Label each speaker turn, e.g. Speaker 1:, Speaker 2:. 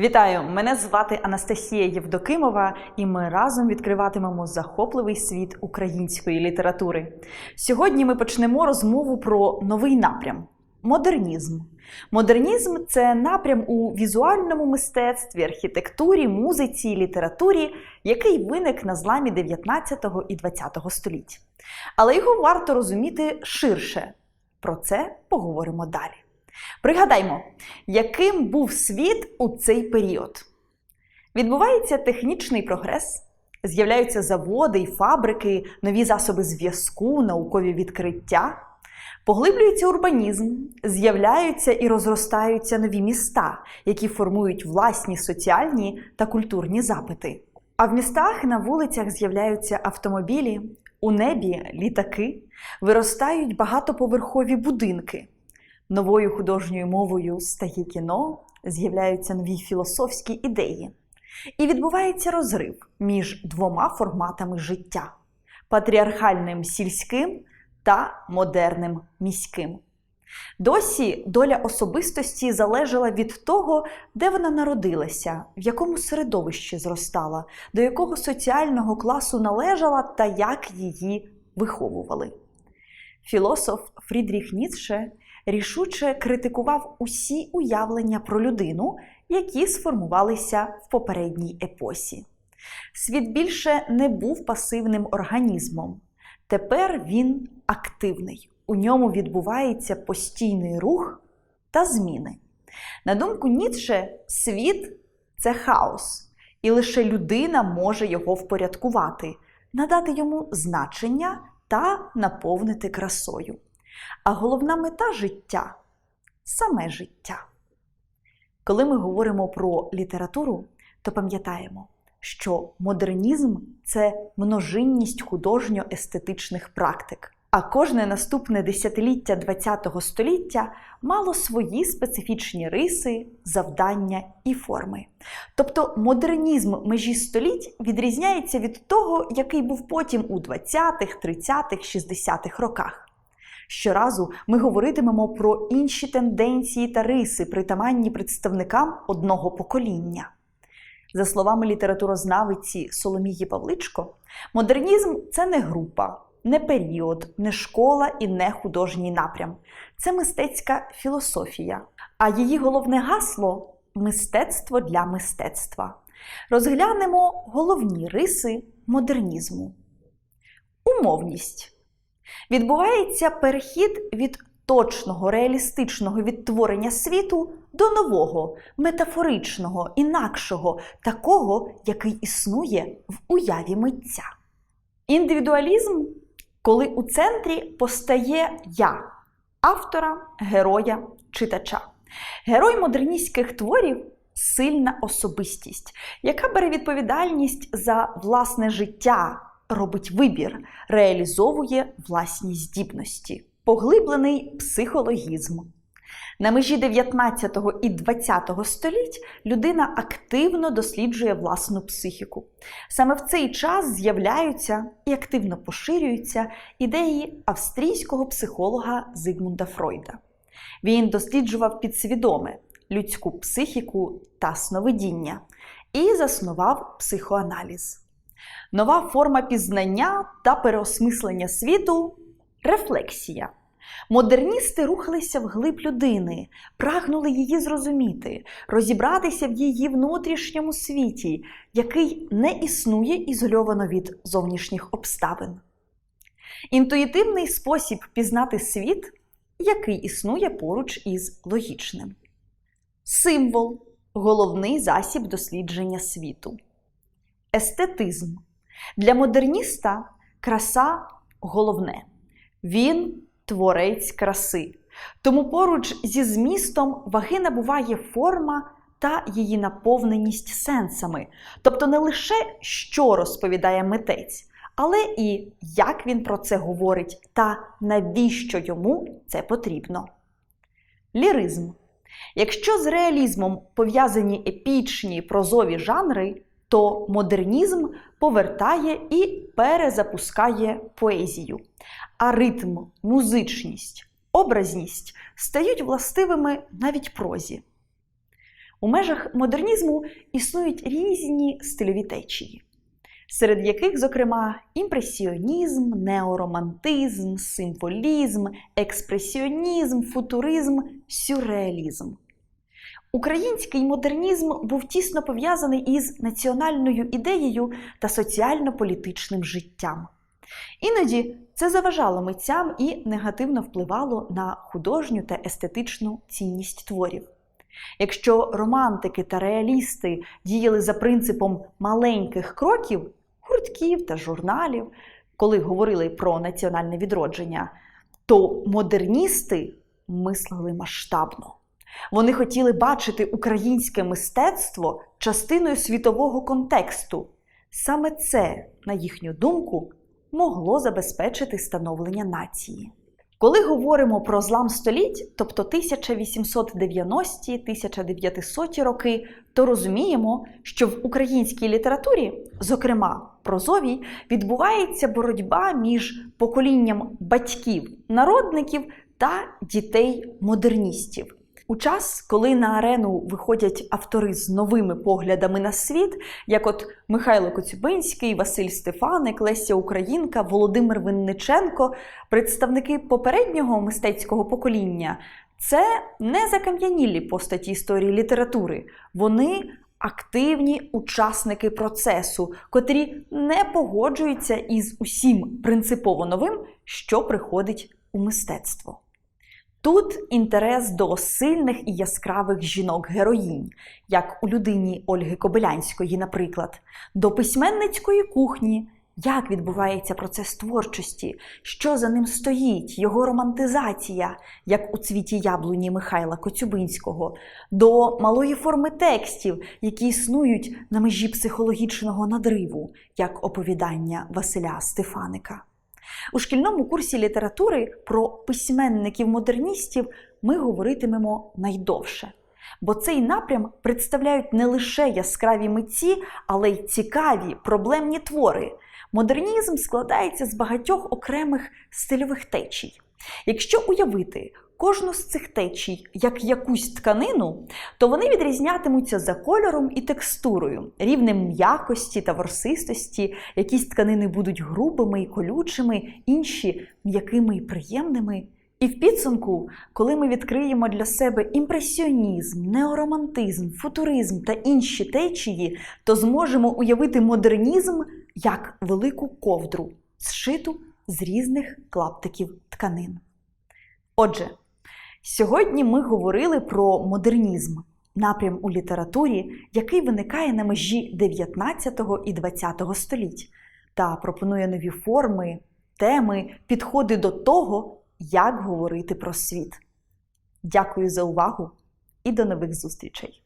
Speaker 1: Вітаю! Мене звати Анастасія Євдокимова, і ми разом відкриватимемо захопливий світ української літератури. Сьогодні ми почнемо розмову про новий напрям модернізм. Модернізм це напрям у візуальному мистецтві, архітектурі, музиці літературі, який виник на зламі 19 і 20 століть. Але його варто розуміти ширше. Про це поговоримо далі. Пригадаймо, яким був світ у цей період. Відбувається технічний прогрес, з'являються заводи і фабрики, нові засоби зв'язку, наукові відкриття, поглиблюється урбанізм, з'являються і розростаються нові міста, які формують власні соціальні та культурні запити. А в містах на вулицях з'являються автомобілі, у небі літаки, виростають багатоповерхові будинки. Новою художньою мовою стає кіно, з'являються нові філософські ідеї. І відбувається розрив між двома форматами життя патріархальним сільським та модерним міським. Досі доля особистості залежала від того, де вона народилася, в якому середовищі зростала, до якого соціального класу належала та як її виховували. Філософ Фрідріх Ніцше рішуче критикував усі уявлення про людину, які сформувалися в попередній епосі. Світ більше не був пасивним організмом. Тепер він активний. У ньому відбувається постійний рух та зміни. На думку Ніцше, світ це хаос, і лише людина може його впорядкувати, надати йому значення та наповнити красою. А головна мета життя саме життя. Коли ми говоримо про літературу, то пам'ятаємо, що модернізм це множинність художньо-естетичних практик. А кожне наступне десятиліття ХХ століття мало свої специфічні риси, завдання і форми. Тобто модернізм межі століть відрізняється від того, який був потім у 20-х, 30-х, 60-х роках. Щоразу ми говоритимемо про інші тенденції та риси, притаманні представникам одного покоління. За словами літературознавиці Соломії Павличко, модернізм це не група, не період, не школа і не художній напрям. Це мистецька філософія. А її головне гасло мистецтво для мистецтва. Розглянемо головні риси модернізму. Умовність. Відбувається перехід від точного реалістичного відтворення світу до нового, метафоричного, інакшого, такого, який існує в уяві митця. Індивідуалізм, коли у центрі постає я, автора, героя, читача. Герой модерністських творів сильна особистість, яка бере відповідальність за власне життя, робить вибір, реалізовує власні здібності, поглиблений психологізм. На межі 19 і 20 століть людина активно досліджує власну психіку. Саме в цей час з'являються і активно поширюються ідеї австрійського психолога Зигмунда Фройда. Він досліджував підсвідоме людську психіку та сновидіння і заснував психоаналіз. Нова форма пізнання та переосмислення світу рефлексія. Модерністи рухалися вглиб людини, прагнули її зрозуміти, розібратися в її внутрішньому світі, який не існує ізольовано від зовнішніх обставин. Інтуїтивний спосіб пізнати світ, який існує поруч із логічним. Символ головний засіб дослідження світу. Естетизм. Для модерніста краса головне. Він творець краси. Тому поруч зі змістом ваги набуває форма та її наповненість сенсами, тобто не лише що розповідає митець, але і як він про це говорить та навіщо йому це потрібно. Ліризм. Якщо з реалізмом пов'язані епічні прозові жанри, то модернізм повертає і перезапускає поезію, а ритм, музичність, образність стають властивими навіть прозі. У межах модернізму існують різні стильові течії, серед яких, зокрема, імпресіонізм, неоромантизм, символізм, експресіонізм, футуризм, сюрреалізм. Український модернізм був тісно пов'язаний із національною ідеєю та соціально-політичним життям. Іноді це заважало митцям і негативно впливало на художню та естетичну цінність творів. Якщо романтики та реалісти діяли за принципом маленьких кроків, гуртків та журналів, коли говорили про національне відродження, то модерністи мислили масштабно. Вони хотіли бачити українське мистецтво частиною світового контексту. Саме це, на їхню думку, могло забезпечити становлення нації. Коли говоримо про злам століть, тобто 1890-1900 роки, то розуміємо, що в українській літературі, зокрема прозовій, відбувається боротьба між поколінням батьків, народників та дітей-модерністів. У час, коли на арену виходять автори з новими поглядами на світ, як от Михайло Коцюбинський, Василь Стефаник, Леся Українка, Володимир Винниченко, представники попереднього мистецького покоління, це не закам'янілі постаті історії літератури. Вони активні учасники процесу, котрі не погоджуються із усім принципово новим, що приходить у мистецтво. Тут інтерес до сильних і яскравих жінок-героїнь, як у людині Ольги Кобилянської, наприклад, до письменницької кухні, як відбувається процес творчості, що за ним стоїть, його романтизація, як у цвіті яблуні Михайла Коцюбинського, до малої форми текстів, які існують на межі психологічного надриву, як оповідання Василя Стефаника. У шкільному курсі літератури про письменників-модерністів ми говоритимемо найдовше. Бо цей напрям представляють не лише яскраві митці, але й цікаві проблемні твори. Модернізм складається з багатьох окремих стильових течій. Якщо уявити кожну з цих течій як якусь тканину, то вони відрізнятимуться за кольором і текстурою, рівнем м'якості та ворсистості. Якісь тканини будуть грубими і колючими, інші м'якими і приємними. І в підсумку, коли ми відкриємо для себе імпресіонізм, неоромантизм, футуризм та інші течії, то зможемо уявити модернізм як велику ковдру, зшиту з різних клаптиків тканин. Отже, сьогодні ми говорили про модернізм, напрям у літературі, який виникає на межі 19 і 20 століть, та пропонує нові форми, теми, підходи до того, як говорити про світ. Дякую за увагу і до нових зустрічей!